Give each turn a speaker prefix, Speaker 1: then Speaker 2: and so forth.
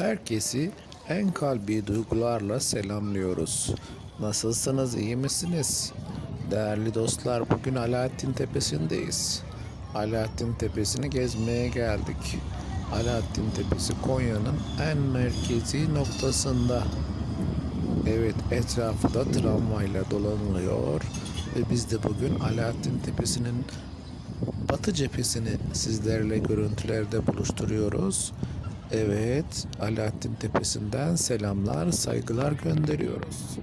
Speaker 1: Herkesi en kalbi duygularla selamlıyoruz. Nasılsınız, iyi misiniz? Değerli dostlar, bugün Alaaddin Tepesi'ndeyiz. Alaaddin Tepesi'ni gezmeye geldik. Alaaddin Tepesi Konya'nın en merkezi noktasında. Evet, etrafı da tramvayla dolanılıyor ve biz de bugün Alaaddin Tepesi'nin batı cephesini sizlerle görüntülerde buluşturuyoruz. Evet, Alaaddin Tepesi'nden selamlar, saygılar gönderiyoruz.